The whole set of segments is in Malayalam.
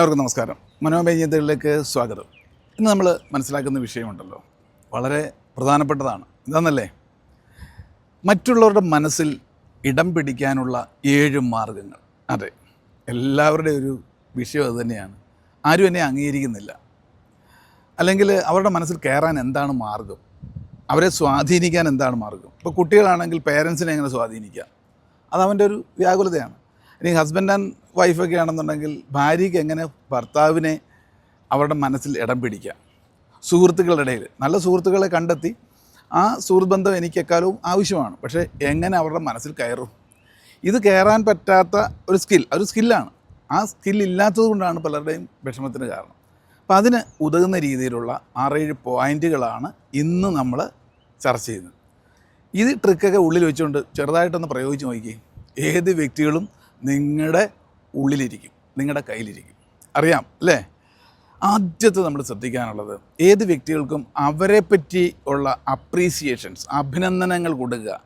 എല്ലാവർക്കും നമസ്കാരം. മനോമേന്യതകളിലേക്ക് സ്വാഗതം. ഇന്ന് നമ്മൾ മനസ്സിലാക്കുന്ന വിഷയമുണ്ടല്ലോ. വളരെ പ്രധാനപ്പെട്ടതാണ്. എന്താണെന്നല്ലേ മറ്റുള്ളവരുടെ മനസ്സിൽ ഇടം പിടിക്കാനുള്ള ഏഴ് മാർഗങ്ങൾ. അതെ എല്ലാവരുടെയും ഒരു വിഷയം അത് തന്നെയാണ്. ആരും എന്നെ അംഗീകരിക്കുന്നില്ല. അല്ലെങ്കിൽ അവരുടെ മനസ്സിൽ കയറാൻ എന്താണ് മാർഗം? അവരെ സ്വാധീനിക്കാൻ എന്താണ് മാർഗം? ഇപ്പോൾ കുട്ടികളാണെങ്കിൽ പേരൻസിനെ എങ്ങനെ സ്വാധീനിക്കുക അത് ഒരു വ്യാകുലതയാണ്. ഇനി ഹസ്ബൻഡ് ആൻഡ് വൈഫൊക്കെ ആണെന്നുണ്ടെങ്കിൽ ഭാര്യയ്ക്ക് എങ്ങനെ ഭർത്താവിനെ അവരുടെ മനസ്സിൽ ഇടം പിടിക്കാം? സുഹൃത്തുക്കളുടെ ഇടയിൽ. നല്ല സുഹൃത്തുക്കളെ കണ്ടെത്തി ആ സുഹൃത്ത് ബന്ധം എനിക്ക് എക്കാലവും ആവശ്യമാണ്. പക്ഷേ എങ്ങനെ അവരുടെ മനസ്സിൽ കയറും? ഇത് കയറാൻ പറ്റാത്ത ഒരു സ്കിൽ ഒരു സ്കില്ലാണ് ആ സ്കില്ലില്ലാത്തത് കൊണ്ടാണ് പലരുടെയും വിഷമത്തിന് കാരണം. അപ്പം അതിന് ഉതകുന്ന രീതിയിലുള്ള ആറേഴ് പോയിന്റുകളാണ് ഇന്ന് നമ്മൾ ചർച്ച ചെയ്യുന്നത്. ഇത് ട്രിക്കൊക്കെ ഉള്ളിൽ വെച്ചുകൊണ്ട് ചെറുതായിട്ടൊന്ന് പ്രയോഗിച്ച് നോക്കി ഏത് വ്യക്തികളും നിങ്ങളുടെ ഉള്ളിലിരിക്കും നിങ്ങളുടെ കയ്യിലിരിക്കും. അറിയാം അല്ലേ? ആദ്യത്തെ നമ്മൾ ശ്രദ്ധിക്കാനുള്ളത് ഏത് വ്യക്തികൾക്കും അവരെ പറ്റി ഉള്ള അപ്രീസിയേഷൻസ് അഭിനന്ദനങ്ങൾ കൊടുക്കുക.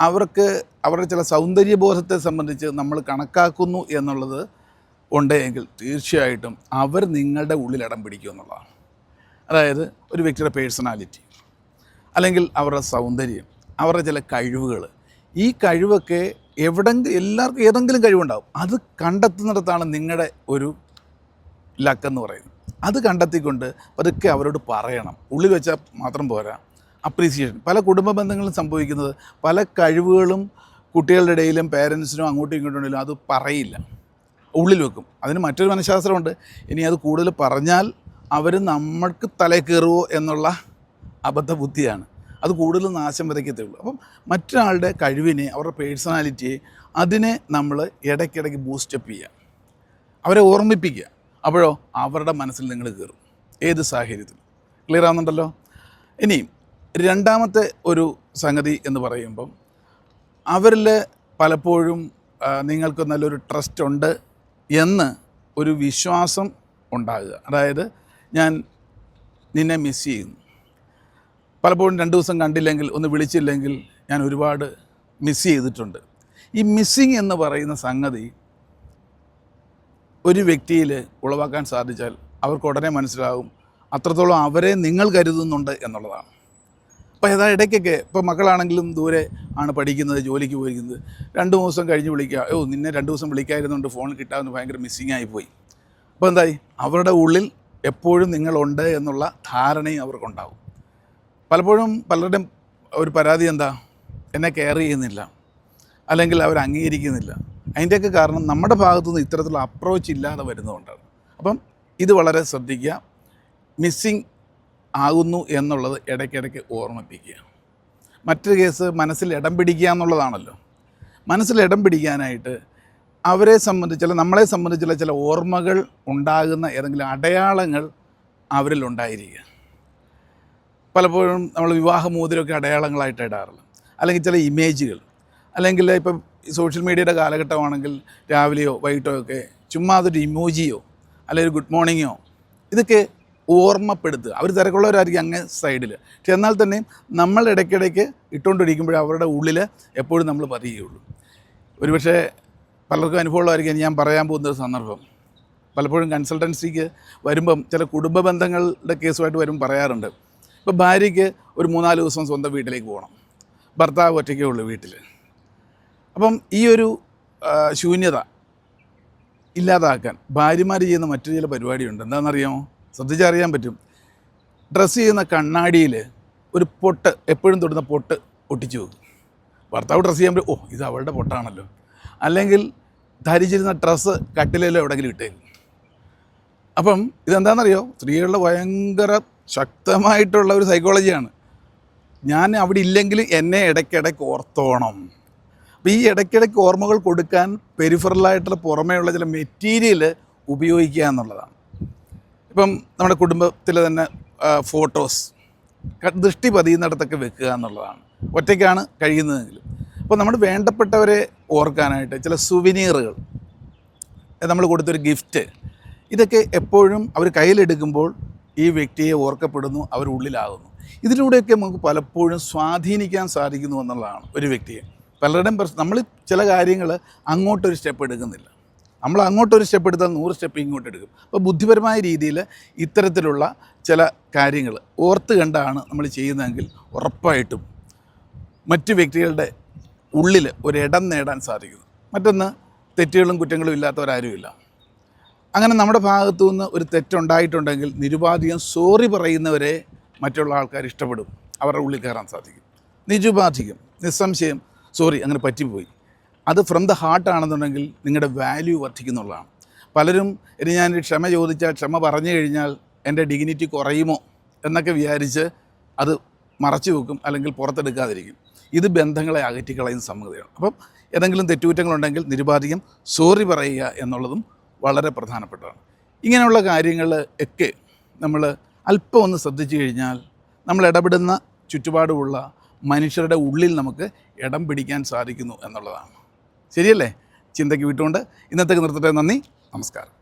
അവർക്ക് അവരുടെ ചില സൗന്ദര്യബോധത്തെ സംബന്ധിച്ച് നമ്മൾ കണക്കാക്കുന്നു എന്നുള്ളത് ഉണ്ടെങ്കിൽ തീർച്ചയായിട്ടും അവർ നിങ്ങളുടെ ഉള്ളിൽ ഇടം പിടിക്കും എന്നുള്ളതാണ്. അതായത് ഒരു വ്യക്തിയുടെ പേഴ്സണാലിറ്റി അല്ലെങ്കിൽ അവരുടെ സൗന്ദര്യം അവരുടെ ചില കഴിവുകൾ ഈ കഴിവൊക്കെ എവിടെങ്കിലും എല്ലാവർക്കും ഏതെങ്കിലും കഴിവുണ്ടാവും. അത് കണ്ടെത്തുന്നിടത്താണ് നിങ്ങളുടെ ഒരു ലക്കെന്ന് പറയുന്നത്. അത് കണ്ടെത്തിക്കൊണ്ട് പതുക്കെ അവരോട് പറയണം. ഉള്ളിൽ വെച്ചാൽ മാത്രം പോരാ. അപ്രീസിയേഷൻ. പല കുടുംബ ബന്ധങ്ങളും സംഭവിക്കുന്നത് പല കഴിവുകളും കുട്ടികളുടെ ഇടയിലും പേരൻസിനും അങ്ങോട്ടും ഇങ്ങോട്ടും അത് പറയില്ല. ഉള്ളിൽ വെക്കും. അതിന് മറ്റൊരു മനഃശാസ്ത്രമുണ്ട്. ഇനി അത് കൂടുതൽ പറഞ്ഞാൽ അവർ നമ്മൾക്ക് തലേ കയറുമോ എന്നുള്ള അബദ്ധ ബുദ്ധിയാണ് അത് കൂടുതൽ നാശം വരയ്ക്കത്തുള്ളൂ അപ്പം മറ്റൊരാളുടെ കഴിവിനെ അവരുടെ പേഴ്സണാലിറ്റിയെ അതിനെ നമ്മൾ ഇടയ്ക്കിടയ്ക്ക് ബൂസ്റ്റപ്പ് ചെയ്യുക. അവരെ ഓർമ്മിപ്പിക്കുക. അപ്പോഴോ അവരുടെ മനസ്സിൽ നിങ്ങൾ കയറും. ഏത് സാഹചര്യത്തിൽ ക്ലിയർ ആവുന്നുണ്ടല്ലോ? ഇനി രണ്ടാമത്തെ ഒരു സംഗതി എന്ന് പറയുമ്പം അവരിൽ പലപ്പോഴും നിങ്ങൾക്ക് നല്ലൊരു ട്രസ്റ്റ് ഉണ്ട് എന്ന് ഒരു വിശ്വാസം ഉണ്ടാകുക. അതായത് ഞാൻ നിന്നെ മിസ് ചെയ്യുന്നു. പലപ്പോഴും രണ്ട് ദിവസം കണ്ടില്ലെങ്കിൽ ഒന്ന് വിളിച്ചില്ലെങ്കിൽ ഞാൻ ഒരുപാട് മിസ് ചെയ്തിട്ടുണ്ട്. ഈ മിസ്സിങ് എന്ന് പറയുന്ന സംഗതി ഒരു വ്യക്തിയിൽ ഉളവാക്കാൻ സാധിച്ചാൽ അവർക്ക് ഉടനെ മനസ്സിലാവും അത്രത്തോളം അവരെ നിങ്ങൾ കരുതുന്നുണ്ട് എന്നുള്ളതാണ്. അപ്പോൾ ഏതാ ഇടയ്ക്കൊക്കെ ഇപ്പോൾ മക്കളാണെങ്കിലും ദൂരെ ആണ് പഠിക്കുന്നത് ജോലിക്ക് പോയിരിക്കുന്നത്. രണ്ട് ദിവസം കഴിഞ്ഞ് വിളിക്കുക ഓ നിന്നെ രണ്ട് ദിവസം വിളിക്കായിരുന്നുണ്ട് ഫോൺ കിട്ടാമെന്ന് ഭയങ്കര മിസ്സിങ് ആയി പോയി. അപ്പോൾ എന്തായി? അവരുടെ ഉള്ളിൽ എപ്പോഴും നിങ്ങളുണ്ട് എന്നുള്ള ധാരണയും അവർക്കുണ്ടാവും. പലപ്പോഴും പലരുടെയും ഒരു പരാതി എന്താ? എന്നെ കെയർ ചെയ്യുന്നില്ല. അല്ലെങ്കിൽ അവർ അംഗീകരിക്കുന്നില്ല. അതിന്റെയൊക്കെ കാരണം നമ്മുടെ ഭാഗത്തുനിന്ന് ഇത്തരത്തിലുള്ള അപ്രോച്ച് ഇല്ലാതെ വരുന്നതുകൊണ്ടാണ്. അപ്പം ഇത് വളരെ ശ്രദ്ധിക്കുക. മിസ്സിങ് ആകുന്നു എന്നുള്ളത് ഇടയ്ക്കിടയ്ക്ക് ഓർമ്മിപ്പിക്കുക. മറ്റൊരു കേസ് മനസ്സിൽ ഇടം പിടിക്കുക എന്നുള്ളതാണല്ലോ. മനസ്സിൽ ഇടം പിടിക്കാനായിട്ട് അവരെ സംബന്ധിച്ചുള്ള നമ്മളെ സംബന്ധിച്ചുള്ള ചില ഓർമ്മകൾ ഉണ്ടാകുന്ന ഏതെങ്കിലും അടയാളങ്ങൾ അവരിൽ ഉണ്ടായിരിക്കുക പലപ്പോഴും നമ്മൾ വിവാഹമോതിരമൊക്കെ അടയാളങ്ങളായിട്ട് ഇടാറുള്ളത് അല്ലെങ്കിൽ ചില ഇമേജുകൾ. അല്ലെങ്കിൽ ഇപ്പം സോഷ്യൽ മീഡിയയുടെ കാലഘട്ടമാണെങ്കിൽ രാവിലെയോ വൈകിട്ടോ ഒക്കെ ചുമ്മാ അതൊരു ഇമോജിയോ അല്ലെങ്കിൽ ഒരു ഗുഡ് മോർണിംഗോ ഇതൊക്കെ ഓർമ്മപ്പെടുത്തുക. അവർ തിരക്കുള്ളവരായിരിക്കും അങ്ങ് സൈഡിൽ. പക്ഷെ എന്നാൽ തന്നെയും നമ്മൾ ഇടയ്ക്കിടയ്ക്ക് ഇട്ടുകൊണ്ടിരിക്കുമ്പോഴേ അവരുടെ ഉള്ളിൽ എപ്പോഴും നമ്മൾ പതിയുകയുള്ളൂ. ഒരുപക്ഷെ പലർക്കും അനുഭവമുള്ളതായിരിക്കും ഞാൻ പറയാൻ പോകുന്ന ഒരു സന്ദർഭം. പലപ്പോഴും കൺസൾട്ടൻസിക്ക് വരുമ്പം ചില കുടുംബ ബന്ധങ്ങളുടെ കേസുമായിട്ട് വരും പറയാറുണ്ട്. ഇപ്പോൾ ഭാര്യയ്ക്ക് ഒരു മൂന്നാൽ ദിവസം സ്വന്തം വീട്ടിലേക്ക് പോകണം. ഭർത്താവ് ഒറ്റയ്ക്കേ ഉള്ളൂ വീട്ടിൽ അപ്പം ഈ ഒരു ശൂന്യത ഇല്ലാതാക്കാൻ ഭാര്യമാർ ചെയ്യുന്ന മറ്റു ചില പരിപാടിയുണ്ട്. എന്താണെന്നറിയാമോ? ശ്രദ്ധിച്ചറിയാൻ പറ്റും. ഡ്രസ്സ് ചെയ്യുന്ന കണ്ണാടിയിൽ ഒരു പൊട്ട് എപ്പോഴും തൊടുന്ന പൊട്ട് ഒട്ടിച്ചു വെക്കും. ഭർത്താവ് ഡ്രസ്സ് ചെയ്യുമ്പോൾ ഓ ഇത് അവളുടെ പൊട്ടാണല്ലോ. അല്ലെങ്കിൽ ധരിച്ചിരുന്ന ഡ്രസ്സ് കട്ടിലല്ലോ എവിടെയെങ്കിലും ഇട്ടേക്കും. അപ്പം ഇതെന്താണെന്നറിയോ? സ്ത്രീകളുടെ ഭയങ്കര ശക്തമായിട്ടുള്ള ഒരു സൈക്കോളജിയാണ് ഞാൻ അവിടെ ഇല്ലെങ്കിൽ എന്നെ ഇടയ്ക്കിടയ്ക്ക് ഓർത്തോണം. അപ്പോൾ ഈ ഇടയ്ക്കിടയ്ക്ക് ഓർമ്മകൾ കൊടുക്കാൻ പെരിഫറലായിട്ടുള്ള പുറമേയുള്ള ചില മെറ്റീരിയൽ ഉപയോഗിക്കുക എന്നുള്ളതാണ്. ഇപ്പം നമ്മുടെ കുടുംബത്തിലെ തന്നെ ഫോട്ടോസ് ദൃഷ്ടി പതിയുന്നിടത്തൊക്കെ വെക്കുക എന്നുള്ളതാണ്. ഒറ്റയ്ക്കാണ് കഴിയുന്നതെങ്കിൽ. അപ്പോൾ നമ്മൾ വേണ്ടപ്പെട്ടവരെ ഓർക്കാനായിട്ട് ചില സുവിനീറുകൾ നമ്മൾ കൊടുത്തൊരു ഗിഫ്റ്റ് ഇതൊക്കെ എപ്പോഴും അവർ കയ്യിലെടുക്കുമ്പോൾ ഈ വ്യക്തിയെ ഓർക്കപ്പെടുന്നു അവരുള്ളിലാകുന്നു ഇതിലൂടെയൊക്കെ നമുക്ക് പലപ്പോഴും സ്വാധീനിക്കാൻ സാധിക്കുന്നു എന്നുള്ളതാണ് ഒരു വ്യക്തിയെ. പലരുടെയും പ്രശ്നം നമ്മൾ ചില കാര്യങ്ങൾ അങ്ങോട്ടൊരു സ്റ്റെപ്പ് എടുക്കുന്നില്ല. നമ്മൾ അങ്ങോട്ടൊരു സ്റ്റെപ്പ് എടുത്താൽ നൂറ് സ്റ്റെപ്പ് ഇങ്ങോട്ട് എടുക്കും. അപ്പോൾ ബുദ്ധിപരമായ രീതിയിൽ ഇത്തരത്തിലുള്ള ചില കാര്യങ്ങൾ ഓർത്ത് കണ്ടാണ് നമ്മൾ ചെയ്യുന്നതെങ്കിൽ ഉറപ്പായിട്ടും മറ്റു വ്യക്തികളുടെ ഉള്ളിൽ ഒരു ഇടം നേടാൻ സാധിക്കുന്നു. മറ്റൊന്ന് തെറ്റുകളും കുറ്റങ്ങളും ഇല്ലാത്തവരാരുമില്ല അങ്ങനെ നമ്മുടെ ഭാഗത്തു നിന്ന് ഒരു തെറ്റുണ്ടായിട്ടുണ്ടെങ്കിൽ നിരുപാധികം സോറി പറയുന്നവരെ മറ്റുള്ള ആൾക്കാർ ഇഷ്ടപ്പെടും. അവരുടെ ഉള്ളിൽ കയറാൻ സാധിക്കും. നിരുപാധികം നിസ്സംശയം സോറി അങ്ങനെ പറ്റിപ്പോയി. അത് ഫ്രം ദ ഹാർട്ടാണെന്നുണ്ടെങ്കിൽ നിങ്ങളുടെ വാല്യൂ വർദ്ധിക്കുന്നുള്ളതാണ്. പലരും ഇനി ഞാൻ ക്ഷമ ചോദിച്ചാൽ ക്ഷമ പറഞ്ഞു കഴിഞ്ഞാൽ എന്റെ ഡിഗ്നിറ്റി കുറയുമോ എന്നൊക്കെ വിചാരിച്ച് അത് മറച്ചു വെക്കും അല്ലെങ്കിൽ പുറത്തെടുക്കാതിരിക്കും. ഇത് ബന്ധങ്ങളെ അകറ്റിക്കളയുന്ന സംഗതിയാണ്. അപ്പം ഏതെങ്കിലും തെറ്റുകുറ്റങ്ങളുണ്ടെങ്കിൽ നിരുപാധികം സോറി പറയുക എന്നുള്ളതും വളരെ പ്രധാനപ്പെട്ടതാണ്. ഇങ്ങനെയുള്ള കാര്യങ്ങൾ ഒക്കെ നമ്മൾ അല്പം ഒന്ന് ശ്രദ്ധിച്ചു കഴിഞ്ഞാൽ നമ്മൾ ഇടപെടുന്ന ചുറ്റുപാടുമുള്ള മനുഷ്യരുടെ ഉള്ളിൽ നമുക്ക് ഇടം പിടിക്കാൻ സാധിക്കുന്നു എന്നുള്ളതാണ്. ശരിയല്ലേ? ചിന്തയ്ക്ക് വിട്ടുകൊണ്ട് ഇന്നത്തേക്ക് നിർത്തട്ടെ. നന്ദി. നമസ്കാരം.